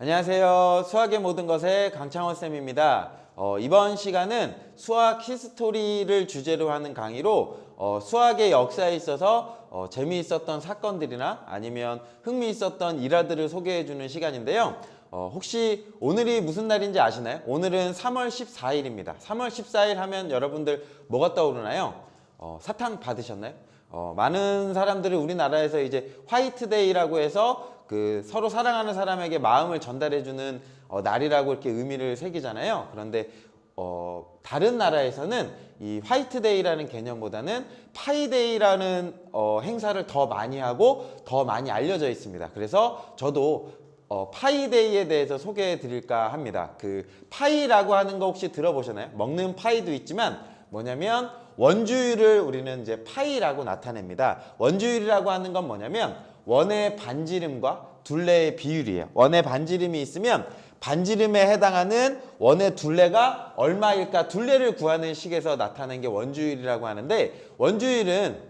안녕하세요. 수학의 모든 것의 강창원 쌤입니다. 어, 이번 시간은 수학 히스토리를 주제로 하는 강의로 어, 수학의 역사에 있어서 어, 재미있었던 사건들이나 아니면 흥미있었던 일화들을 소개해주는 시간인데요. 어, 혹시 오늘이 무슨 날인지 아시나요? 오늘은 3월 14일입니다. 3월 14일 하면 여러분들 뭐가 떠오르나요? 어, 사탕 받으셨나요? 어, 많은 사람들이 우리나라에서 이제 화이트데이라고 해서 그 서로 사랑하는 사람에게 마음을 전달해주는 어, 날이라고 이렇게 의미를 새기잖아요. 그런데 어, 다른 나라에서는 이 화이트데이라는 개념보다는 파이데이라는 어, 행사를 더 많이 하고 더 많이 알려져 있습니다. 그래서 저도 어, 파이데이에 대해서 소개해 드릴까 합니다. 그 파이라고 하는 거 혹시 들어보셨나요? 먹는 파이도 있지만 뭐냐면 원주율을 우리는 이제 파이라고 나타냅니다. 원주율이라고 하는 건 뭐냐면 원의 반지름과 둘레의 비율이에요. 원의 반지름이 있으면 반지름에 해당하는 원의 둘레가 얼마일까 둘레를 구하는 식에서 나타낸 게 원주율이라고 하는데 원주율은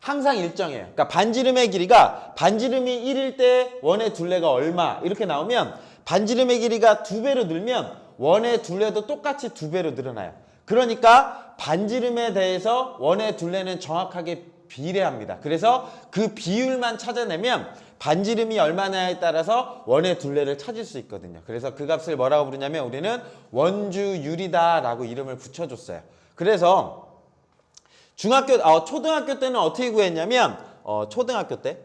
항상 일정해요. 그러니까 반지름의 길이가 반지름이 1일 때 원의 둘레가 얼마 이렇게 나오면 반지름의 길이가 두 배로 늘면 원의 둘레도 똑같이 두 배로 늘어나요. 그러니까 반지름에 대해서 원의 둘레는 정확하게 비례합니다. 그래서 그 비율만 찾아내면 반지름이 얼마나에 따라서 원의 둘레를 찾을 수 있거든요. 그래서 그 값을 뭐라고 부르냐면 우리는 원주율이다라고 이름을 붙여줬어요. 그래서 중학교, 아, 초등학교 때는 어떻게 구했냐면, 어, 초등학교 때,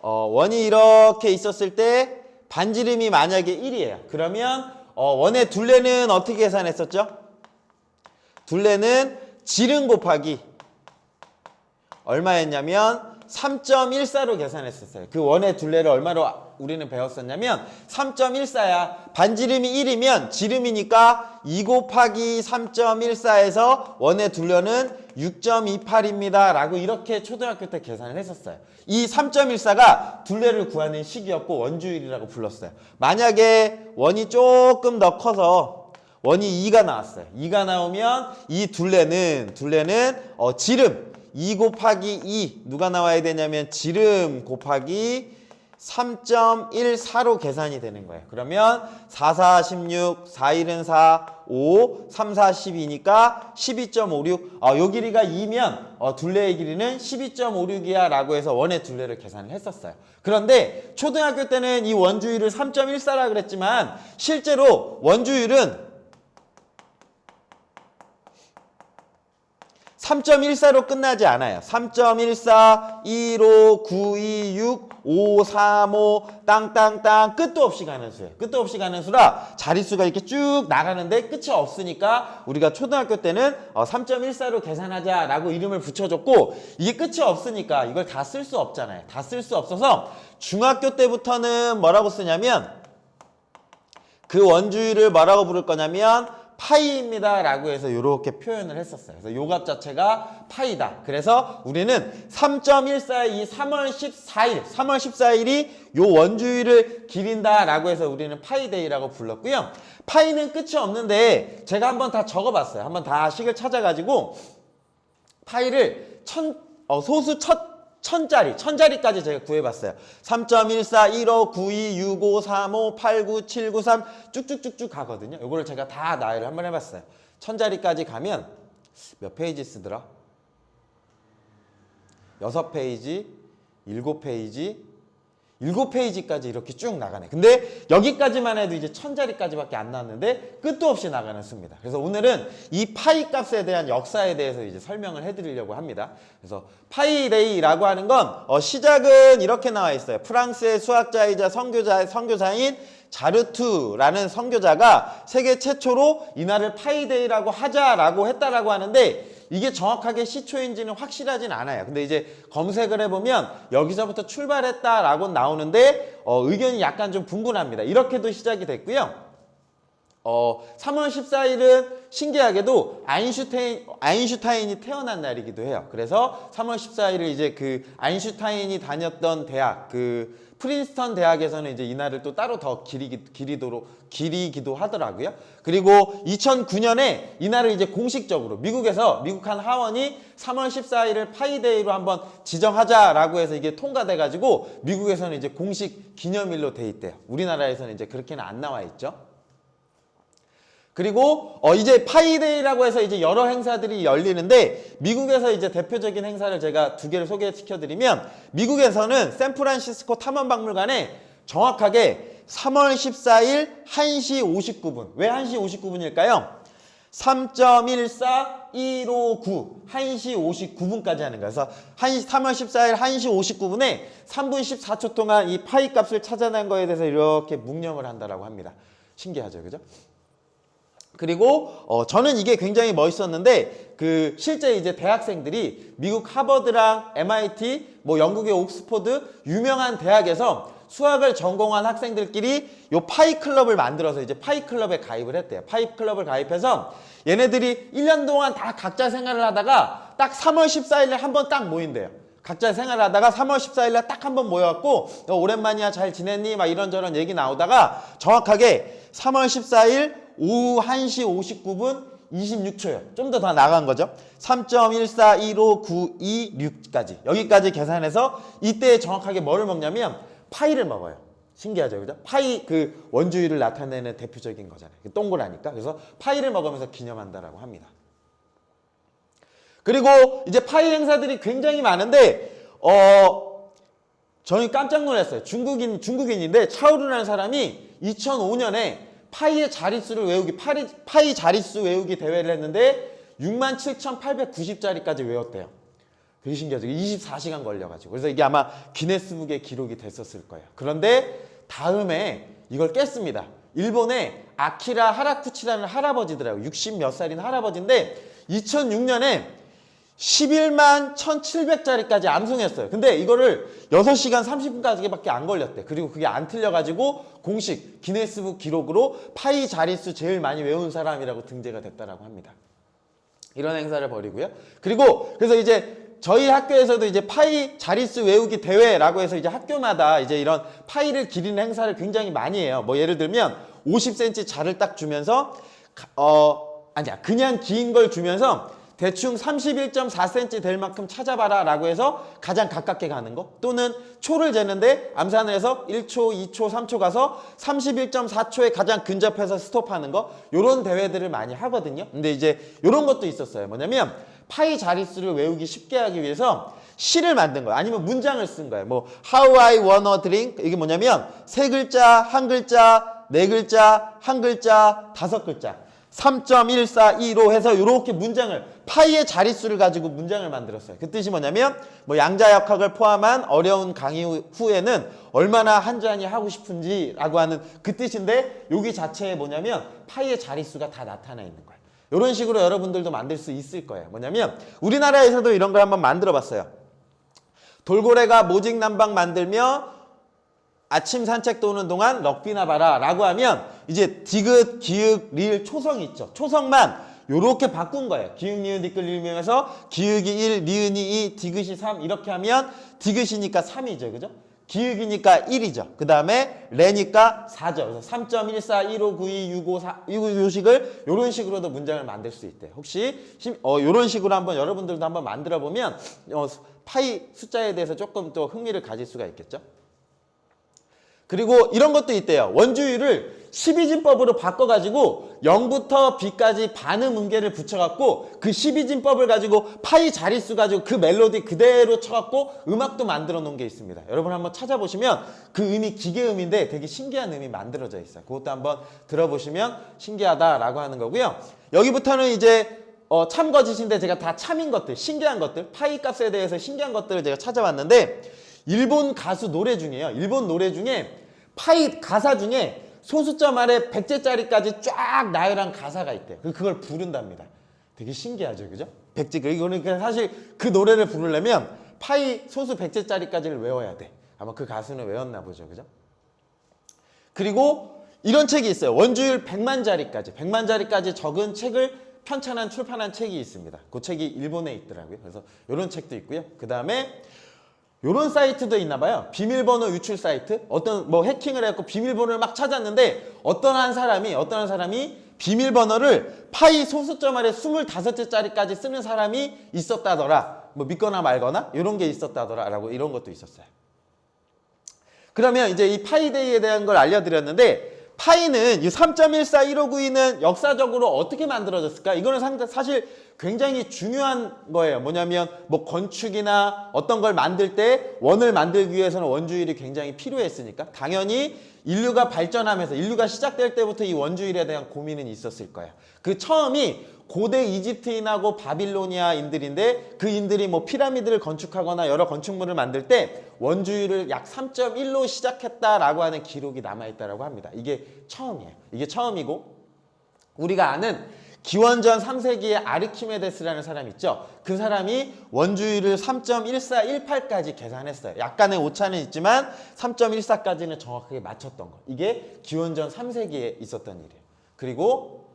어, 원이 이렇게 있었을 때 반지름이 만약에 1이에요. 그러면 어, 원의 둘레는 어떻게 계산했었죠? 둘레는 지름 곱하기 얼마였냐면 3.14로 계산했었어요. 그 원의 둘레를 얼마로 우리는 배웠었냐면 3.14야. 반지름이 1이면 지름이니까 2 곱하기 3.14에서 원의 둘레는 6.28입니다. 라고 이렇게 초등학교 때 계산을 했었어요. 이 3.14가 둘레를 구하는 식이었고 원주율이라고 불렀어요. 만약에 원이 조금 더 커서 원이 2가 나왔어요. 2가 나오면 이 둘레는 둘레는 어, 지름 2 곱하기 2 누가 나와야 되냐면 지름 곱하기 3.14로 계산이 되는 거예요. 그러면 4, 4, 16, 4, 1은 4, 5, 3, 4, 12니까 12.56. 어, 요 길이가 2면 어, 둘레의 길이는 12.56이야 라고 해서 원의 둘레를 계산을 했었어요. 그런데 초등학교 때는 이 원주율을 3.14라 그랬지만 실제로 원주율은 3.14로 끝나지 않아요. 3.14, 15, 9, 2, 6, 5, 3, 5, 땅땅땅 끝도 없이 가는 수예요. 끝도 없이 가는 수라 자릿수가 이렇게 쭉 나가는데 끝이 없으니까 우리가 초등학교 때는 3.14로 계산하자라고 이름을 붙여줬고 이게 끝이 없으니까 이걸 다 쓸 수 없잖아요. 다 쓸 수 없어서 중학교 때부터는 뭐라고 쓰냐면 그 원주율을 뭐라고 부를 거냐면 파이입니다 라고 해서 이렇게 표현을 했었어요. 그래서 요값 자체가 파이다. 그래서 우리는 3.14의 이 3월 14일, 3월 14일이 요 원주율을 기린다 라고 해서 우리는 파이데이라고 불렀고요. 파이는 끝이 없는데 제가 한번 다 적어봤어요. 한번 다 식을 찾아가지고 파이를 천, 어, 소수 첫 천짜리, 천짜리까지 제가 구해봤어요. 3.14, 15, 92, 65, 35, 89, 7, 9, 3 쭉쭉쭉쭉 가거든요. 이거를 제가 다 나열을 한번 해봤어요. 천짜리까지 가면 몇 페이지 쓰더라? 여섯 페이지, 일곱 페이지, 일곱 페이지까지 이렇게 쭉 나가네. 근데 여기까지만 해도 이제 천자리까지밖에 안 나왔는데 끝도 없이 나가는 수입니다. 그래서 오늘은 이 파이 값에 대한 역사에 대해서 이제 설명을 해드리려고 합니다. 그래서 파이데이라고 하는 건 어, 시작은 이렇게 나와 있어요. 프랑스의 수학자이자 선교자 선교사인 자르투라는 선교자가 세계 최초로 이날을 파이데이라고 하자라고 했다라고 하는데 이게 정확하게 시초인지는 확실하진 않아요. 근데 이제 검색을 해보면 여기서부터 출발했다라고 나오는데 어, 의견이 약간 좀 분분합니다. 이렇게도 시작이 됐고요. 어, 3월 14일은 신기하게도 아인슈타인, 아인슈타인이 태어난 날이기도 해요. 그래서 3월 14일을 이제 그 아인슈타인이 다녔던 대학, 그 프린스턴 대학에서는 이제 이날을 또 따로 더 기리기, 기리도록, 기리기도 하더라고요. 그리고 2009년에 이날을 이제 공식적으로 미국에서 미국 한 하원이 3월 14일을 파이데이로 한번 지정하자라고 해서 이게 통과돼가지고 미국에서는 이제 공식 기념일로 돼 있대요. 우리나라에서는 이제 그렇게는 안 나와 있죠. 그리고 어 이제 파이데이라고 해서 이제 여러 행사들이 열리는데 미국에서 이제 대표적인 행사를 제가 두 개를 소개시켜 드리면 미국에서는 샌프란시스코 탐험박물관에 정확하게 3월 14일 1시 59분. 왜 1시 59분일까요? 3.14159 1시 59분까지 하는 거예요. 그래서 1시, 3월 14일 1시 59분에 3분 14초 동안 이 파이 값을 찾아낸 거에 대해서 이렇게 묵념을 한다라고 합니다. 신기하죠, 그죠? 그리고 어, 저는 이게 굉장히 멋있었는데 그 실제 이제 대학생들이 미국 하버드랑 MIT 뭐 영국의 옥스포드 유명한 대학에서 수학을 전공한 학생들끼리 요 파이 클럽을 만들어서 이제 파이 클럽에 가입을 했대요. 파이 클럽을 가입해서 얘네들이 1년 동안 다 각자 생활을 하다가 딱 3월 14일에 한 번 딱 모인대요. 각자 생활을 하다가 3월 14일에 딱 한 번 모여갖고 어, 오랜만이야 잘 지냈니? 막 이런저런 얘기 나오다가 정확하게 3월 14일 오후 1시 59분 26초요. 좀 더 더 나간 거죠. 3.1415926까지. 여기까지 계산해서 이때 정확하게 뭐를 먹냐면 파이를 먹어요. 신기하죠, 그죠? 파이 그 원주율을 나타내는 대표적인 거잖아요. 그 동그라니까. 그래서 파이를 먹으면서 기념한다라고 합니다. 그리고 이제 파이 행사들이 굉장히 많은데 어 저는 깜짝 놀랐어요. 중국인 중국인인데 차오르라는 사람이 2005년에 파이의 자릿수를 외우기 파리, 파이 자릿수 외우기 대회를 했는데 67,890자리까지 외웠대요. 되게 신기하죠. 24시간 걸려가지고. 그래서 이게 아마 기네스북의 기록이 됐었을 거예요. 그런데 다음에 이걸 깼습니다. 일본의 아키라 하라쿠치라는 할아버지더라고요. 60 몇 살인 할아버지인데 2006년에 11만 1,700짜리까지 암송했어요. 근데 이거를 6시간 30분까지밖에 안 걸렸대. 그리고 그게 안 틀려가지고 공식 기네스북 기록으로 파이 자릿수 제일 많이 외운 사람이라고 등재가 됐다라고 합니다. 이런 행사를 벌이고요. 그리고 그래서 이제 저희 학교에서도 이제 파이 자릿수 외우기 대회라고 해서 이제 학교마다 이제 이런 파이를 기리는 행사를 굉장히 많이 해요. 뭐 예를 들면 50cm 자를 딱 주면서 가- 어 아니야 그냥 긴 걸 주면서 대충 31.4cm 될 만큼 찾아봐라 라고 해서 가장 가깝게 가는 거. 또는 초를 재는데 암산을 해서 1초, 2초, 3초 가서 31.4초에 가장 근접해서 스톱하는 거. 요런 대회들을 많이 하거든요. 근데 이제 요런 것도 있었어요. 뭐냐면 파이 자릿수를 외우기 쉽게 하기 위해서 시를 만든 거예요. 아니면 문장을 쓴 거예요. 뭐 How I wanna drink? 이게 뭐냐면 세 글자, 한 글자, 네 글자, 한 글자, 다섯 글자 3.142로 해서 이렇게 문장을 파이의 자릿수를 가지고 문장을 만들었어요. 그 뜻이 뭐냐면 뭐 양자역학을 포함한 어려운 강의 후- 후에는 얼마나 한 잔이 하고 싶은지라고 하는 그 뜻인데 여기 자체에 뭐냐면 파이의 자릿수가 다 나타나 있는 거예요. 이런 식으로 여러분들도 만들 수 있을 거예요. 뭐냐면 우리나라에서도 이런 걸 한번 만들어 봤어요. 돌고래가 모직 난방 만들며 아침 산책 도는 동안 럭비나 봐라 라고 하면 이제 디귿, 기역, 리을, 초성이 있죠. 초성만 요렇게 바꾼 거예요. 기역, 니은, 디귿, 리을명에서 기역이 1, 리은이 2, 디귿이 3 이렇게 하면 디귿이니까 3이죠. 그죠? 기역이니까 1이죠. 그 다음에 레니까 4죠. 그래서 3.14, 15, 92, 65, 4, 이 요식을 요런 식으로도 문장을 만들 수 있대요. 혹시 심- 어, 요런 식으로 한번 여러분들도 한번 만들어 보면 어, 파이 숫자에 대해서 조금 또 흥미를 가질 수가 있겠죠. 그리고 이런 것도 있대요. 원주율을 12진법으로 바꿔가지고 0부터 B까지 반음 음계를 붙여갖고 그 12진법을 가지고 파이 자릿수 가지고 그 멜로디 그대로 쳐갖고 음악도 만들어 놓은 게 있습니다. 여러분 한번 찾아보시면 그 음이 기계음인데 되게 신기한 음이 만들어져 있어요. 그것도 한번 들어보시면 신기하다라고 하는 거고요. 여기부터는 이제 어, 참거짓인데 제가 다 참인 것들, 신기한 것들, 파이 값에 대해서 신기한 것들을 제가 찾아봤는데 일본 가수 노래 중에요. 일본 노래 중에 파이 가사 중에 소수점 아래 백제짜리까지 쫙 나열한 가사가 있대요. 그- 그걸 부른답니다. 되게 신기하죠, 그죠? 백제 이거는 그냥 사실 그 노래를 부르려면 파이 소수 백제짜리까지를 외워야 돼. 아마 그 가수는 외웠나 보죠, 그죠? 그리고 이런 책이 있어요. 원주율 100만짜리까지 100만짜리까지 적은 책을 편찬한 출판한 책이 있습니다. 그 책이 일본에 있더라고요. 그래서 이런 책도 있고요. 그 다음에 이런 사이트도 있나 봐요. 비밀번호 유출 사이트. 어떤 뭐 해킹을 해갖고 비밀번호를 막 찾았는데 어떤 한 사람이 어떤 한 사람이 비밀번호를 파이 소수점 아래 25개짜리까지 쓰는 사람이 있었다더라. 뭐 믿거나 말거나 이런 게 있었다더라 라고 이런 것도 있었어요. 그러면 이제 이 파이데이에 대한 걸 알려드렸는데 파이는 이 3.141592는 역사적으로 어떻게 만들어졌을까? 이거는 상- 사실 굉장히 중요한 거예요. 뭐냐면 뭐 건축이나 어떤 걸 만들 때 원을 만들기 위해서는 원주율이 굉장히 필요했으니까 당연히 인류가 발전하면서 인류가 시작될 때부터 이 원주율에 대한 고민은 있었을 거예요. 그 처음이 고대 이집트인하고 바빌로니아인들인데 그 인들이 뭐 피라미드를 건축하거나 여러 건축물을 만들 때 원주율을 약 3.1로 시작했다라고 하는 기록이 남아있다라고 합니다. 이게 처음이에요. 이게 처음이고 우리가 아는 기원전 3세기의 아르키메데스라는 사람 있죠. 그 사람이 원주율을 3.1418까지 계산했어요. 약간의 오차는 있지만 3.14까지는 정확하게 맞췄던 거. 이게 기원전 3세기에 있었던 일이에요. 그리고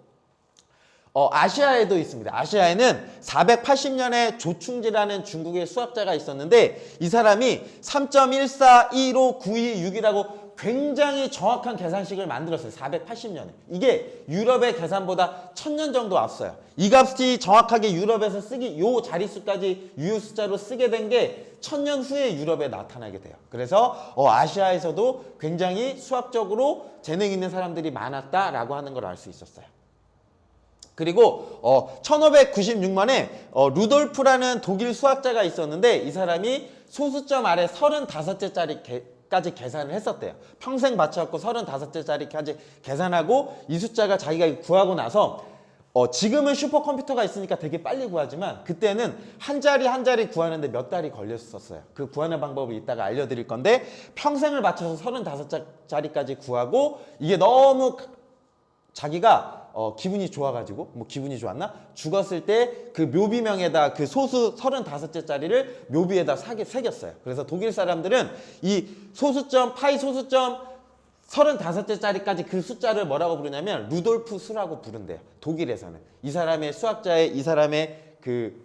어, 아시아에도 있습니다. 아시아에는 480년에 조충지라는 중국의 수학자가 있었는데 이 사람이 3.1415926이라고 굉장히 정확한 계산식을 만들었어요. 480년에. 이게 유럽의 계산보다 1000년 정도 앞서요. 이 값이 정확하게 유럽에서 쓰기 요 자릿수까지 유효 숫자로 쓰게 된 게 1000년 후에 유럽에 나타나게 돼요. 그래서 어, 아시아에서도 굉장히 수학적으로 재능 있는 사람들이 많았다라고 하는 걸 알 수 있었어요. 그리고 어, 1596년에 어, 루돌프라는 독일 수학자가 있었는데 이 사람이 소수점 아래 35개짜리까지 계산을 했었대요. 평생 맞춰갖고 35개짜리까지 계산하고 이 숫자가 자기가 구하고 나서 어, 지금은 슈퍼컴퓨터가 있으니까 되게 빨리 구하지만 그때는 한 자리 한 자리 구하는데 몇 달이 걸렸었어요. 그 구하는 방법을 이따가 알려드릴 건데 평생을 맞춰서 35자리까지 구하고 이게 너무 자기가 어, 기분이 좋아가지고 뭐 기분이 좋았나 죽었을 때 그 묘비명에다 그 소수 35개짜리를 묘비에다 사게 새겼어요. 그래서 독일 사람들은 이 소수점 파이 소수점 35개짜리까지 그 숫자를 뭐라고 부르냐면 루돌프 수라고 부른대요. 독일에서는 이 사람의 수학자의 이 사람의 그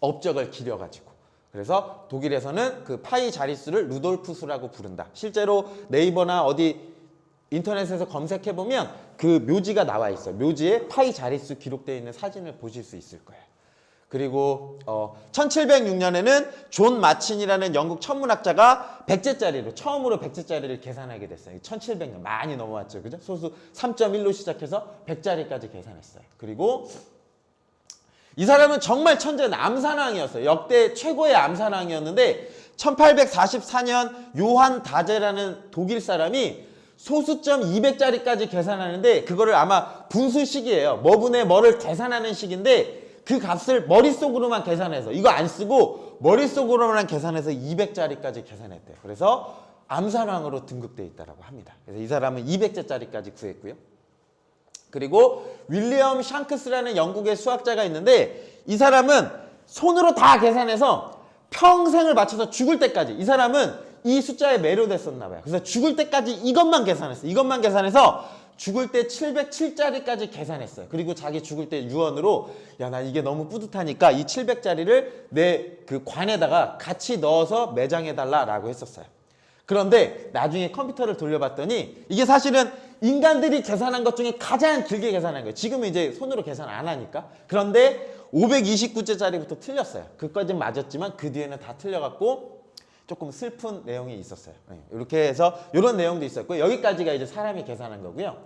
업적을 기려가지고 그래서 독일에서는 그 파이 자릿수를 루돌프 수라고 부른다. 실제로 네이버나 어디 인터넷에서 검색해 보면 그 묘지가 나와 있어요. 묘지에 파이 자릿수 기록되어 있는 사진을 보실 수 있을 거예요. 그리고 어, 1706년에는 존 마친이라는 영국 천문학자가 백제짜리로 처음으로 백제짜리를 계산하게 됐어요. 1700년 많이 넘어왔죠. 그죠? 소수 3.1로 시작해서 100짜리까지 계산했어요. 그리고 이 사람은 정말 천재 암산왕이었어요. 역대 최고의 암산왕이었는데 1844년 요한 다제라는 독일 사람이 소수점 200짜리까지 계산하는데 그거를 아마 분수식이에요. 뭐분의 뭐를 계산하는 식인데 그 값을 머릿속으로만 계산해서 이거 안 쓰고 머릿속으로만 계산해서 200짜리까지 계산했대요. 그래서 암산왕으로 등극돼 있다라고 합니다. 그래서 이 사람은 200짜리까지 구했고요. 그리고 윌리엄 샹크스라는 영국의 수학자가 있는데 이 사람은 손으로 다 계산해서 평생을 맞춰서 죽을 때까지 이 사람은 이 숫자에 매료됐었나 봐요. 그래서 죽을 때까지 이것만 계산했어요. 이것만 계산해서 죽을 때 707짜리까지 계산했어요. 그리고 자기 죽을 때 유언으로 야 나 이게 너무 뿌듯하니까 이 700짜리를 내 그 관에다가 같이 넣어서 매장해 달라라고 했었어요. 그런데 나중에 컴퓨터를 돌려봤더니 이게 사실은 인간들이 계산한 것 중에 가장 길게 계산한 거예요. 지금은 이제 손으로 계산 안 하니까. 그런데 529제짜리부터 틀렸어요. 그까지는 맞았지만 그 뒤에는 다 틀려갖고 조금 슬픈 내용이 있었어요. 네, 이렇게 해서 이런 내용도 있었고 여기까지가 이제 사람이 계산한 거고요.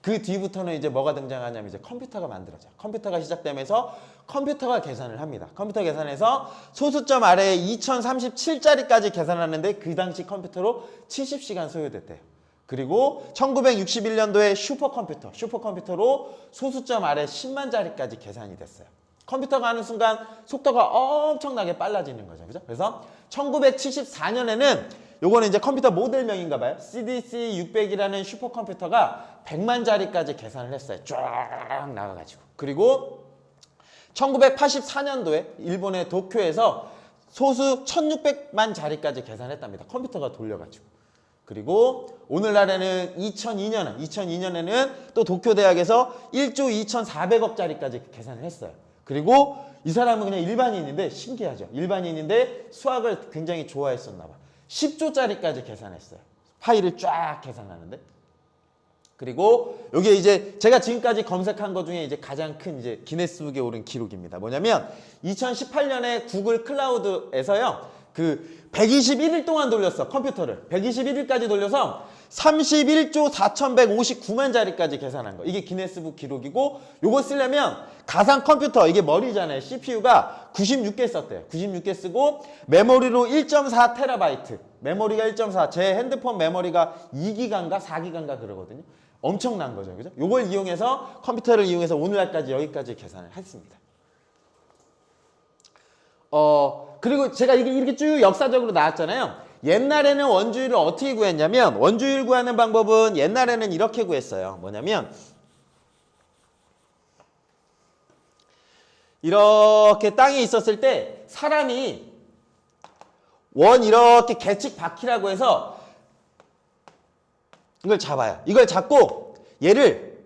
그 뒤부터는 이제 뭐가 등장하냐면 이제 컴퓨터가 만들어져요. 컴퓨터가 시작되면서 컴퓨터가 계산을 합니다. 컴퓨터 계산해서 소수점 아래에 2037짜리까지 계산하는데 그 당시 컴퓨터로 70시간 소요됐대요. 그리고 1961년도에 슈퍼컴퓨터, 슈퍼컴퓨터로 소수점 아래 10만 자리까지 계산이 됐어요. 컴퓨터가 하는 순간 속도가 엄청나게 빨라지는 거죠. 그죠? 그래서 1974년에는 요거는 이제 컴퓨터 모델명인가 봐요. CDC 600이라는 슈퍼컴퓨터가 100만 자리까지 계산을 했어요. 쫙 나가가지고. 그리고 1984년도에 일본의 도쿄에서 소수 1600만 자리까지 계산했답니다. 컴퓨터가 돌려가지고. 그리고 오늘날에는 2002년, 2002년에는 또 도쿄대학에서 1조 2,400억짜리까지 계산을 했어요. 그리고 이 사람은 그냥 일반인인데 신기하죠. 일반인인데 수학을 굉장히 좋아했었나 봐. 10조짜리까지 계산했어요. 파일을 쫙 계산하는데. 그리고 여기 이제 제가 지금까지 검색한 것 중에 이제 가장 큰 이제 기네스북에 오른 기록입니다. 뭐냐면 2018년에 구글 클라우드에서요. 그 121일 동안 돌렸어 컴퓨터를 121일까지 돌려서 31조 4,159만 자리까지 계산한 거. 이게 기네스북 기록이고 요거 쓰려면 가상 컴퓨터 이게 머리잖아요. CPU가 96개 썼대요. 96개 쓰고 메모리로 1.4 테라바이트. 메모리가 1.4 제 핸드폰 메모리가 2기가인가 4기가인가 그러거든요. 엄청난 거죠. 그죠? 요걸 이용해서 컴퓨터를 이용해서 오늘날까지 여기까지 계산을 했습니다. 어 그리고 제가 이게 이렇게 쭉 역사적으로 나왔잖아요. 옛날에는 원주율을 어떻게 구했냐면 원주율 구하는 방법은 옛날에는 이렇게 구했어요. 뭐냐면 이렇게 땅에 있었을 때 사람이 원 이렇게 계측 바퀴라고 해서 이걸 잡아요. 이걸 잡고 얘를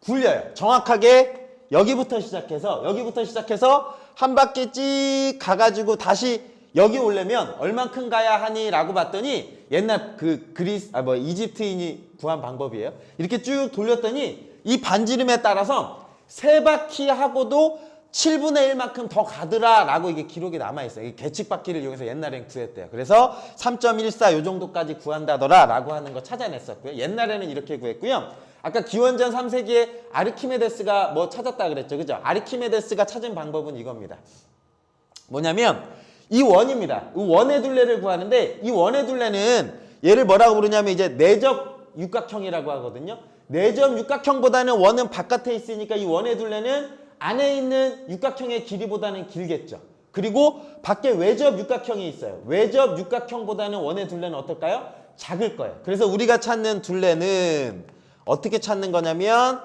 굴려요. 정확하게 여기부터 시작해서 여기부터 시작해서 한 바퀴 씩 가가지고 다시 여기 오려면 얼만큼 가야 하니? 라고 봤더니 옛날 그 그리스 아 뭐 이집트인이 구한 방법이에요. 이렇게 쭉 돌렸더니 이 반지름에 따라서 세 바퀴 하고도 7분의 1만큼 더 가더라 라고 이게 기록이 남아있어요. 이 계측 바퀴를 이용해서 옛날엔 구했대요. 그래서 3.14 요 정도까지 구한다더라 라고 하는 거 찾아냈었고요. 옛날에는 이렇게 구했고요. 아까 기원전 3세기에 아르키메데스가 뭐 찾았다 그랬죠. 그죠? 아르키메데스가 찾은 방법은 이겁니다. 뭐냐면 이 원입니다. 이 원의 둘레를 구하는데 이 원의 둘레는 얘를 뭐라고 부르냐면 이제 내적 육각형이라고 하거든요. 내적 육각형보다는 원은 바깥에 있으니까 이 원의 둘레는 안에 있는 육각형의 길이보다는 길겠죠. 그리고 밖에 외접 육각형이 있어요. 외접 육각형보다는 원의 둘레는 어떨까요? 작을 거예요. 그래서 우리가 찾는 둘레는 어떻게 찾는 거냐면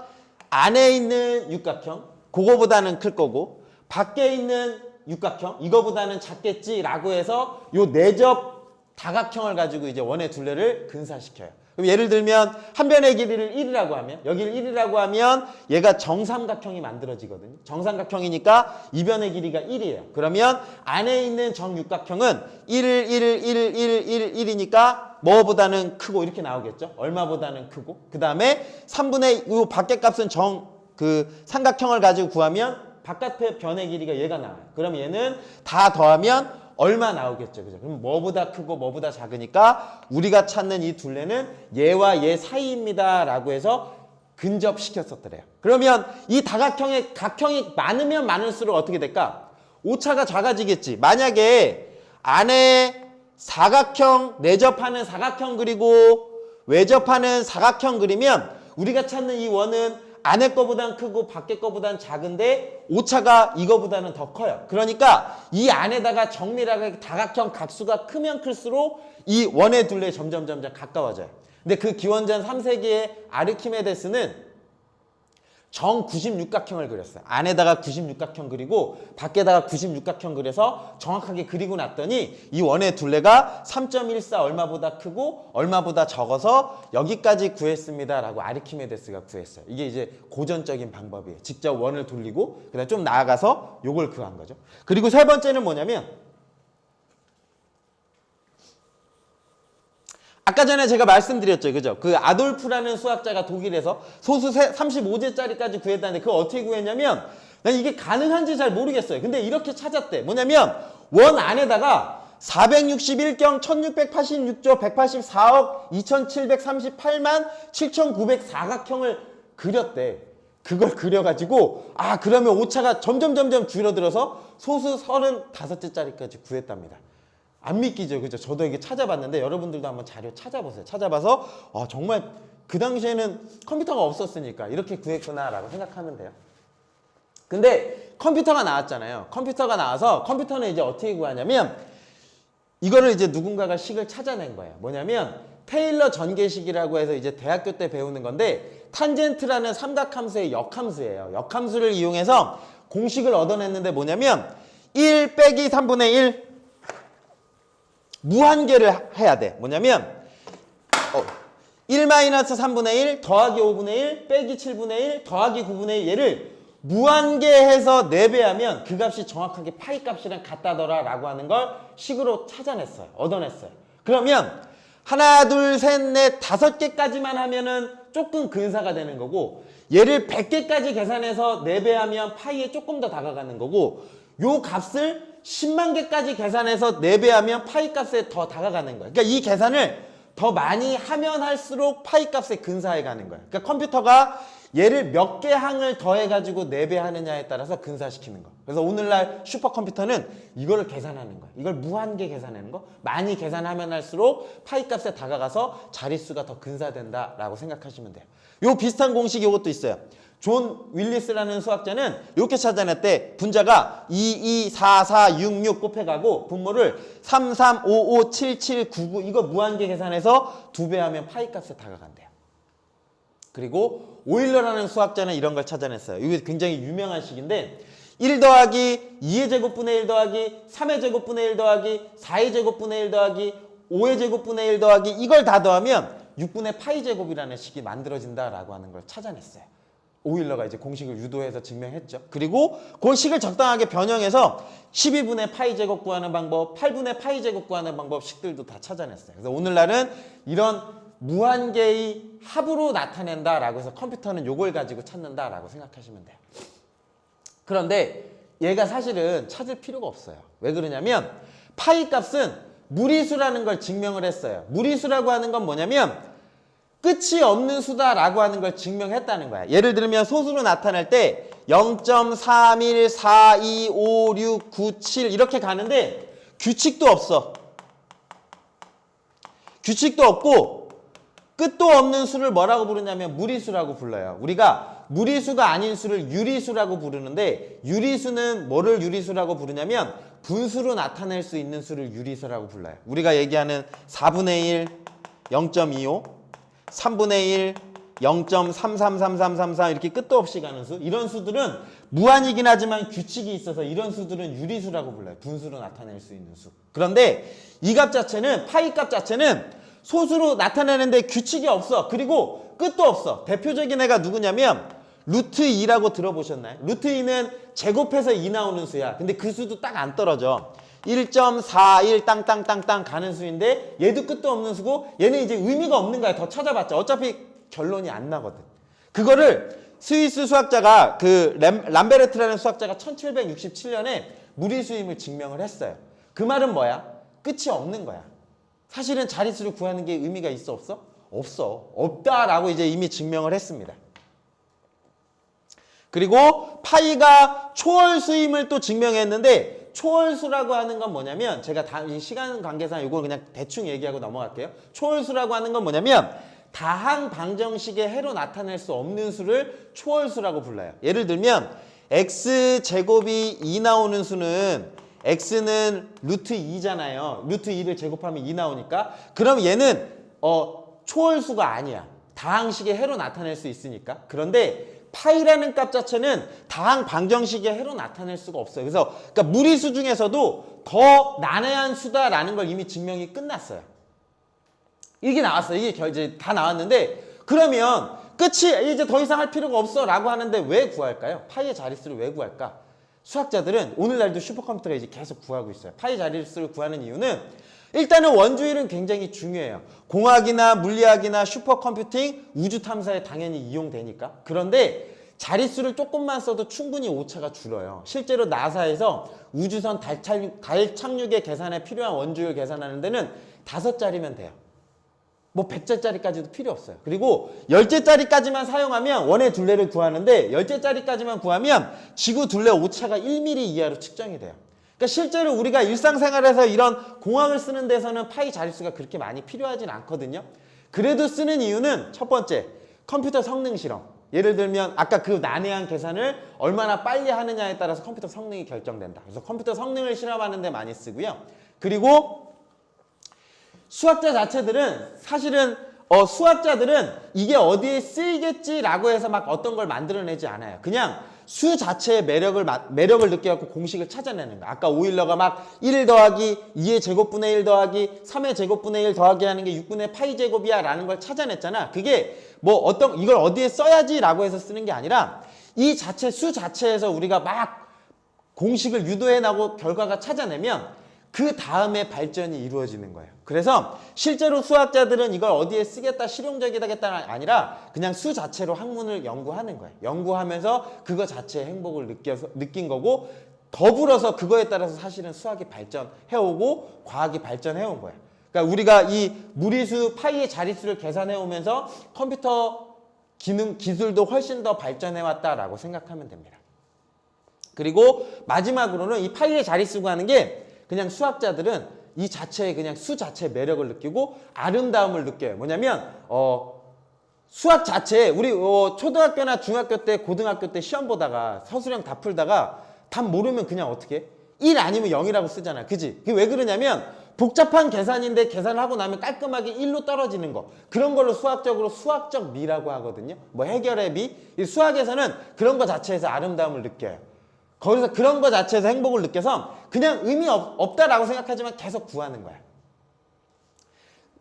안에 있는 육각형 그거보다는 클 거고 밖에 있는 육각형 이거보다는 작겠지라고 해서 요 내접 다각형을 가지고 이제 원의 둘레를 근사시켜요. 그럼 예를 들면 한 변의 길이를 1이라고 하면 여기를 1이라고 하면 얘가 정삼각형이 만들어지거든요. 정삼각형이니까 이 변의 길이가 1이에요. 그러면 안에 있는 정육각형은 1, 1, 1, 1, 1, 1이니까 뭐보다는 크고 이렇게 나오겠죠. 얼마보다는 크고 그 다음에 3분의 이 밖에 값은 정 그 삼각형을 가지고 구하면 바깥의 변의 길이가 얘가 나와요. 그럼 얘는 다 더하면 얼마 나오겠죠. 그죠? 그럼 뭐보다 크고 뭐보다 작으니까 우리가 찾는 이 둘레는 얘와 얘 사이입니다. 라고 해서 근접시켰었더래요. 그러면 이 다각형의 각형이 많으면 많을수록 어떻게 될까? 오차가 작아지겠지. 만약에 안에 사각형, 내접하는 사각형 그리고 외접하는 사각형 그리면 우리가 찾는 이 원은 안에 거보단 크고 밖에 거보단 작은데 오차가 이거보다는 더 커요. 그러니까 이 안에다가 정밀하게 다각형 각수가 크면 클수록 이 원의 둘레 점점 점점 가까워져요. 근데 그 기원전 3세기의 아르키메데스는 정 96각형을 그렸어요. 안에다가 96각형 그리고 밖에다가 96각형 그려서 정확하게 그리고 났더니 이 원의 둘레가 3.14 얼마보다 크고 얼마보다 적어서 여기까지 구했습니다라고 아르키메데스가 구했어요. 이게 이제 고전적인 방법이에요. 직접 원을 돌리고 그다음 좀 나아가서 요걸 구한 거죠. 그리고 세 번째는 뭐냐면 아까 전에 제가 말씀드렸죠. 그죠? 그 아돌프라는 수학자가 독일에서 소수 35제짜리까지 구했다는데 그거 어떻게 구했냐면 난 이게 가능한지 잘 모르겠어요. 근데 이렇게 찾았대. 뭐냐면 원 안에다가 461경 1686조 184억 2738만 7904각형을 그렸대. 그걸 그려가지고 아 그러면 오차가 점점 점점 줄어들어서 소수 35제짜리까지 구했답니다. 안 믿기죠, 그죠? 저도 이게 찾아봤는데 여러분들도 한번 자료 찾아보세요. 찾아봐서 아, 정말 그 당시에는 컴퓨터가 없었으니까 이렇게 구했구나라고 생각하면 돼요. 근데 컴퓨터가 나왔잖아요. 컴퓨터가 나와서 컴퓨터는 이제 어떻게 구하냐면 이거를 이제 누군가가 식을 찾아낸 거예요. 뭐냐면 테일러 전개식이라고 해서 이제 대학교 때 배우는 건데 탄젠트라는 삼각함수의 역함수예요. 역함수를 이용해서 공식을 얻어냈는데 뭐냐면 1 빼기 3분의 1 무한계를 해야 돼. 뭐냐면 어, 1 마이너스 3분의 1 더하기 5분의 1 빼기 7분의 1 더하기 9분의 1 얘를 무한계해서 4배 하면 그 값이 정확하게 파이 값이랑 같다더라 라고 하는 걸 식으로 찾아냈어요. 얻어냈어요. 그러면 하나 둘 셋 넷 다섯 개까지만 하면은 조금 근사가 되는 거고 얘를 100개까지 계산해서 4배 하면 파이에 조금 더 다가가는 거고 요 값을 10만 개까지 계산해서 4배하면 파이 값에 더 다가가는 거예요. 그러니까 이 계산을 더 많이 하면 할수록 파이 값에 근사해 가는 거예요. 그러니까 컴퓨터가 얘를 몇 개 항을 더해가지고 4배 하느냐에 따라서 근사시키는 거. 그래서 오늘날 슈퍼컴퓨터는 이거를 계산하는 거예요. 이걸 무한계 계산하는 거. 많이 계산하면 할수록 파이 값에 다가가서 자릿수가 더 근사된다라고 생각하시면 돼요. 요 비슷한 공식 이것도 있어요. 존 윌리스라는 수학자는 이렇게 찾아냈대. 분자가 2, 2, 4, 4, 6, 6 곱해가고 분모를 3, 3, 5, 5, 7, 7, 9, 9 이거 무한계 계산해서 두 배 하면 파이 값에 다가간대요. 그리고 오일러라는 수학자는 이런 걸 찾아냈어요. 이게 굉장히 유명한 식인데 1 더하기 2의 제곱분의 1 더하기 3의 제곱분의 1 더하기 4의 제곱분의 1 더하기 5의 제곱분의 1 더하기 이걸 다 더하면 6분의 파이 제곱이라는 식이 만들어진다라고 하는 걸 찾아냈어요. 오일러가 이제 공식을 유도해서 증명했죠. 그리고 그 식을 적당하게 변형해서 12분의 파이 제곱 구하는 방법, 8분의 파이 제곱 구하는 방법 식들도 다 찾아냈어요. 그래서 오늘날은 이런 무한계의 합으로 나타낸다라고 해서 컴퓨터는 요걸 가지고 찾는다라고 생각하시면 돼요. 그런데 얘가 사실은 찾을 필요가 없어요. 왜 그러냐면 파이 값은 무리수라는 걸 증명을 했어요. 무리수라고 하는 건 뭐냐면 끝이 없는 수다라고 하는 걸 증명했다는 거야. 예를 들면 소수로 나타낼 때 0.31, 4, 2, 5, 6, 9, 7 이렇게 가는데 규칙도 없어. 규칙도 없고 끝도 없는 수를 뭐라고 부르냐면 무리수라고 불러요. 우리가 무리수가 아닌 수를 유리수라고 부르는데 유리수는 뭐를 유리수라고 부르냐면 분수로 나타낼 수 있는 수를 유리수라고 불러요. 우리가 얘기하는 4분의 1, 0.25, 3분의 1, 0.333333 이렇게 끝도 없이 가는 수 이런 수들은 무한이긴 하지만 규칙이 있어서 이런 수들은 유리수라고 불러요. 분수로 나타낼 수 있는 수. 그런데 이 값 자체는 파이 값 자체는 소수로 나타내는데 규칙이 없어. 그리고 끝도 없어. 대표적인 애가 누구냐면 루트 2라고 들어보셨나요? 루트 2는 제곱해서 2 나오는 수야. 근데 그 수도 딱 안 떨어져. 1.41 땅땅땅땅 가는 수인데 얘도 끝도 없는 수고 얘는 이제 의미가 없는 거야. 더 찾아봤자 어차피 결론이 안 나거든. 그거를 스위스 수학자가 그 램, 람베르트라는 수학자가 1767년에 무리수임을 증명을 했어요. 그 말은 뭐야? 끝이 없는 거야. 사실은 자릿수를 구하는 게 의미가 있어 없어? 없어. 없다라고 이제 이미 증명을 했습니다. 그리고 파이가 초월수임을 또 증명했는데 초월수라고 하는 건 뭐냐면 제가 다 이 시간 관계상 이걸 그냥 대충 얘기하고 넘어갈게요. 초월수라고 하는 건 뭐냐면 다항 방정식의 해로 나타낼 수 없는 수를 초월수라고 불러요. 예를 들면 x 제곱이 2 나오는 수는 x는 루트 2잖아요. 루트 2를 제곱하면 2 나오니까 그럼 얘는 어 초월수가 아니야. 다항식의 해로 나타낼 수 있으니까. 그런데 파이라는 값 자체는 다항 방정식의 해로 나타낼 수가 없어요. 그래서 그러니까 무리수 중에서도 더 난해한 수다라는 걸 이미 증명이 끝났어요. 이게 나왔어요. 이게 결 이제 다 나왔는데 그러면 끝이 이제 더 이상 할 필요가 없어 라고 하는데 왜 구할까요? 파이의 자릿수를 왜 구할까? 수학자들은 오늘날도 슈퍼컴퓨터가 이제 계속 구하고 있어요. 파이 자릿수를 구하는 이유는 일단은 원주율은 굉장히 중요해요. 공학이나 물리학이나 슈퍼컴퓨팅, 우주 탐사에 당연히 이용되니까. 그런데 자릿수를 조금만 써도 충분히 오차가 줄어요. 실제로 나사에서 우주선 달, 착륙, 달 착륙의 계산에 필요한 원주율 계산하는 데는 다섯 자리면 돼요. 뭐 100제짜리까지도 필요 없어요. 그리고 10제짜리까지만 사용하면 원의 둘레를 구하는데 10제짜리까지만 구하면 지구 둘레 오차가 1mm 이하로 측정이 돼요. 그러니까 실제로 우리가 일상생활에서 이런 공학을 쓰는 데서는 파이 자릿수가 그렇게 많이 필요하진 않거든요. 그래도 쓰는 이유는 첫 번째, 컴퓨터 성능 실험. 예를 들면 아까 그 난해한 계산을 얼마나 빨리 하느냐에 따라서 컴퓨터 성능이 결정된다. 그래서 컴퓨터 성능을 실험하는 데 많이 쓰고요. 그리고 수학자 자체들은 사실은 어, 수학자들은 이게 어디에 쓰이겠지라고 해서 막 어떤 걸 만들어내지 않아요. 그냥 수 자체의 매력을 마- 매력을 느껴갖고 공식을 찾아내는 거야. 아까 오일러가 막 1 더하기 2의 제곱분의 1 더하기 3의 제곱분의 1 더하기 하는 게 6분의 파이 제곱이야 라는 걸 찾아냈잖아. 그게 뭐 어떤 이걸 어디에 써야지 라고 해서 쓰는 게 아니라 이 자체 수 자체에서 우리가 막 공식을 유도해 나고 결과가 찾아내면 그 다음에 발전이 이루어지는 거예요. 그래서 실제로 수학자들은 이걸 어디에 쓰겠다, 실용적이다겠다가 아니라 그냥 수 자체로 학문을 연구하는 거예요. 연구하면서 그거 자체의 행복을 느껴서 느낀 거고 더불어서 그거에 따라서 사실은 수학이 발전해오고 과학이 발전해온 거예요. 그러니까 우리가 이 무리수 파이의 자릿수를 계산해 오면서 컴퓨터 기능 기술도 훨씬 더 발전해 왔다라고 생각하면 됩니다. 그리고 마지막으로는 이 파이의 자릿수가 하는 게 그냥 수학자들은 이 자체의 그냥 수 자체의 매력을 느끼고 아름다움을 느껴요. 뭐냐면 어 수학 자체에 우리 어, 초등학교나 중학교 때 고등학교 때 시험 보다가 서술형 다 풀다가 답 모르면 그냥 어떻게 1 아니면 0이라고 쓰잖아. 그지? 그게 왜 그러냐면 복잡한 계산인데 계산을 하고 나면 깔끔하게 1로 떨어지는 거. 그런 걸로 수학적으로 수학적 미라고 하거든요. 뭐 해결의 미. 이 수학에서는 그런 거 자체에서 아름다움을 느껴요. 거기서 그런 거 자체에서 행복을 느껴서 그냥 의미 없, 없다라고 생각하지만 계속 구하는 거야.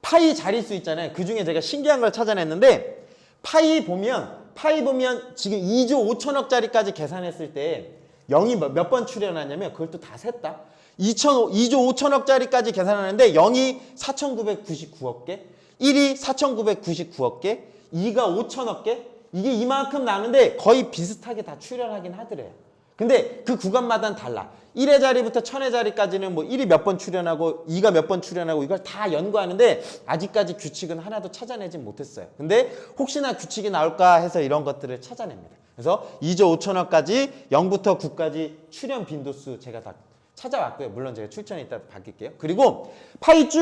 파이 자릿수 있잖아요. 그 중에 제가 신기한 걸 찾아냈는데 파이 보면 파이 보면 지금 2조 5천억짜리까지 계산했을 때 0이 몇 번 출현하냐면 그걸 또 다 셌다. 2천, 2조 5천억짜리까지 계산하는데 0이 4,999억 개, 1이 4,999억 개, 2가 5천억 개, 이게 이만큼 나는데 거의 비슷하게 다 출현하긴 하더래요. 근데 그 구간마다는 달라. 1의 자리부터 1000의 자리까지는 뭐 1이 몇 번 출현하고 2가 몇 번 출현하고 이걸 다 연구하는데 아직까지 규칙은 하나도 찾아내진 못했어요. 근데 혹시나 규칙이 나올까 해서 이런 것들을 찾아냅니다. 그래서 2조 5천억까지 0부터 9까지 출현 빈도수 제가 다 찾아왔고요. 물론 제가 출전에 이따 바뀔게요. 그리고 파이 쭉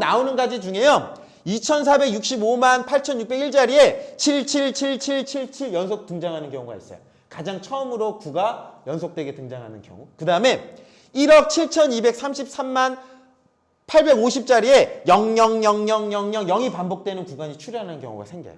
나오는 가지 중에요. 2465만 8601자리에 777777 연속 등장하는 경우가 있어요. 가장 처음으로 9가 연속되게 등장하는 경우. 그 다음에 1억 7233만 850자리에 0000000이 반복되는 구간이 출현하는 경우가 생겨요.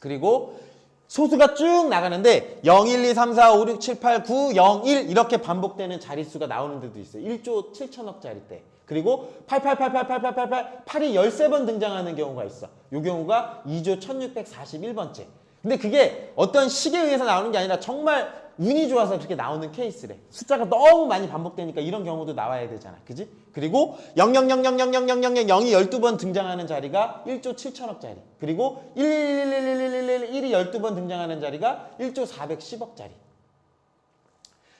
그리고 소수가 쭉 나가는데 0, 1, 2, 3, 4, 5, 6, 7, 8, 9, 0, 1 이렇게 반복되는 자릿수가 나오는 데도 있어요. 1조 7천억짜리 때. 그리고 8, 8, 8, 8, 8, 8, 8, 8, 8이 13번 등장하는 경우가 있어. 이 경우가 2조 1641번째. 근데 그게 어떤 식에 의해서 나오는 게 아니라 정말 운이 좋아서 그렇게 나오는 케이스래. 숫자가 너무 많이 반복되니까 이런 경우도 나와야 되잖아. 그지? 그리고 00000000000이 12번 등장하는 자리가 1조 7천억 짜리. 그리고 1111111 1이 12번 등장하는 자리가 1조 410억 짜리.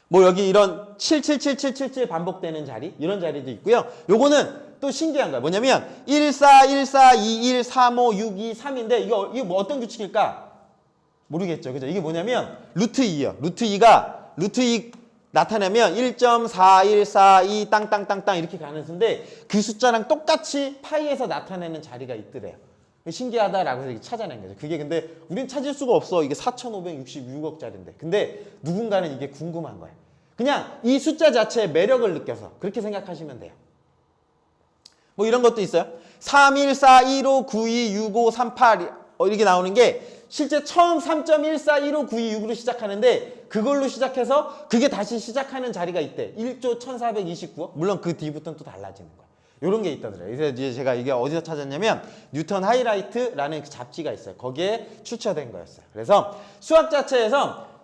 뭐 여기 이런 77777 반복되는 자리 이런 자리도 있고요. 요거는 또 신기한 거야. 뭐냐면 14 14 21 35 62 3인데 이거 이거 뭐 어떤 규칙일까? 모르겠죠. 그죠? 이게 뭐냐면 루트 2요. 루트 2가 루트 2 나타내면 1.4142 땅땅땅땅 이렇게 가는 수인데 그 숫자랑 똑같이 파이에서 나타내는 자리가 있더래요. 신기하다라고 해서 찾아낸 거죠. 그게 근데 우린 찾을 수가 없어. 이게 4,566억짜리인데. 근데 누군가는 이게 궁금한 거예요. 그냥 이 숫자 자체의 매력을 느껴서 그렇게 생각하시면 돼요. 뭐 이런 것도 있어요. 3, 1, 4, 1, 5, 9, 2, 6, 5, 3, 8 어, 이렇게 나오는 게 실제 처음 3.14, 1, 5, 9, 2, 6으로 시작하는데 그걸로 시작해서 그게 다시 시작하는 자리가 있대. 1조 1429억. 물론 그 뒤부터는 또 달라지는 거야. 이런 게 있다더래요. 그래서 이제 제가 이게 어디서 찾았냐면 뉴턴 하이라이트라는 그 잡지가 있어요. 거기에 출처된 거였어요. 그래서 수학 자체에서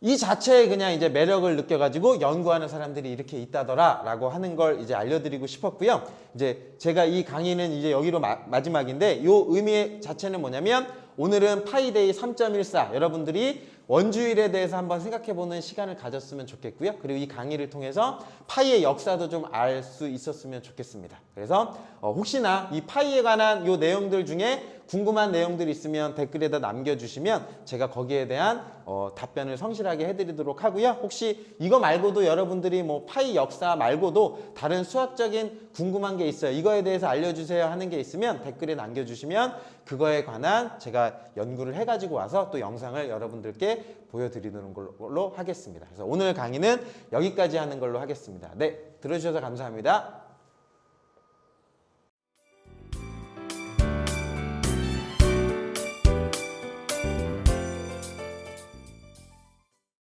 이 자체에 그냥 이제 매력을 느껴가지고 연구하는 사람들이 이렇게 있다더라라고 하는 걸 이제 알려드리고 싶었고요. 이제 제가 이 강의는 이제 여기로 마, 마지막인데 요 의미 자체는 뭐냐면 오늘은 파이데이 3.14 여러분들이 원주일에 대해서 한번 생각해보는 시간을 가졌으면 좋겠고요. 그리고 이 강의를 통해서 파이의 역사도 좀 알 수 있었으면 좋겠습니다. 그래서 어, 혹시나 이 파이에 관한 요 내용들 중에 궁금한 내용들이 있으면 댓글에다 남겨주시면 제가 거기에 대한 어, 답변을 성실하게 해드리도록 하고요. 혹시 이거 말고도 여러분들이 뭐 파이 역사 말고도 다른 수학적인 궁금한 게 있어요. 이거에 대해서 알려주세요 하는 게 있으면 댓글에 남겨주시면 그거에 관한 제가 연구를 해가지고 와서 또 영상을 여러분들께 보여드리는 걸로 하겠습니다. 그래서 오늘 강의는 여기까지 하는 걸로 하겠습니다. 네, 들어주셔서 감사합니다.